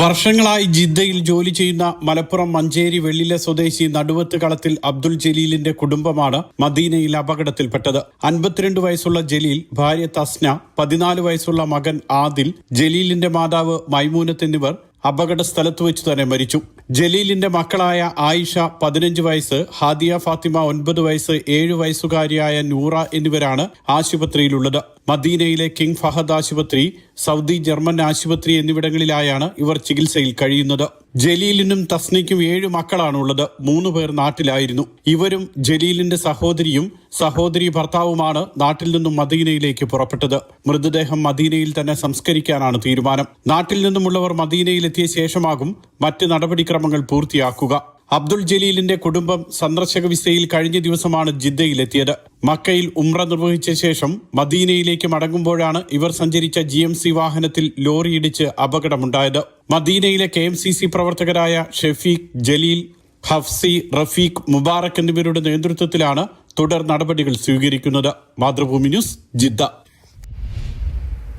വർഷങ്ങളായി ജിദ്ദയിൽ ജോലി ചെയ്യുന്ന മലപ്പുറം മഞ്ചേരി വെള്ളിലെ സ്വദേശി നടുവത്ത് കളത്തിൽ അബ്ദുൽ ജലീലിന്റെ കുടുംബമാണ് മദീനയിൽ അപകടത്തിൽപ്പെട്ടത്. അൻപത്തിരണ്ട് വയസ്സുള്ള ജലീൽ ഭാര്യ തസ്ന പതിനാല് വയസ്സുള്ള മകൻ ആദിൽ ജലീലിന്റെ മാതാവ് മൈമൂനത്ത് എന്നിവർ അപകട സ്ഥലത്ത് വെച്ച് തന്നെ മരിച്ചു. ജലീലിന്റെ മക്കളായ ആയിഷ പതിനഞ്ച് വയസ്സ് ഹാദിയ ഫാത്തിമ ഒൻപത് വയസ്സ് ഏഴ് വയസ്സുകാരിയായ നൂറ എന്നിവരാണ് ആശുപത്രിയിലുള്ളത്. മദീനയിലെ കിങ് ഫഹദ് ആശുപത്രി സൗദി ജർമ്മൻ ആശുപത്രി എന്നിവിടങ്ങളിലായാണ് ഇവർ ചികിത്സയിൽ കഴിയുന്നത്. ജലീലിനും തസ്നിക്കും ഏഴ് മക്കളാണുള്ളത്. മൂന്ന് പേർ നാട്ടിലായിരുന്നു. ഇവരും ജലീലിന്റെ സഹോദരിയും സഹോദരി ഭർത്താവുമാണ് നാട്ടിൽ നിന്നും മദീനയിലേക്ക് പുറപ്പെട്ടത്. മൃതദേഹം മദീനയിൽ തന്നെ സംസ്കരിക്കാനാണ് തീരുമാനം. നാട്ടിൽ നിന്നുമുള്ളവർ മദീനയിലെത്തിയ ശേഷമാകും മറ്റ് നടപടിക്രമങ്ങൾ പൂർത്തിയാക്കുക. അബ്ദുൾ ജലീലിന്റെ കുടുംബം സന്ദർശക വിസയിൽ കഴിഞ്ഞ ദിവസമാണ് ജിദ്ദയിലെത്തിയത്. മക്കയിൽ ഉംറ നിർവഹിച്ച ശേഷം മദീനയിലേക്ക് മടങ്ങുമ്പോഴാണ് ഇവർ സഞ്ചരിച്ച ജി എം സി വാഹനത്തിൽ ലോറിയിടിച്ച് അപകടമുണ്ടായത്. മദീനയിലെ കെ എം സി സി പ്രവർത്തകരായ ഷെഫീഖ് ജലീൽ ഹഫ്സി റഫീഖ് മുബാറക് എന്നിവരുടെ നേതൃത്വത്തിലാണ് തുടർ നടപടികൾ സ്വീകരിക്കുന്നത്. Mathrubhumi news Jeddah.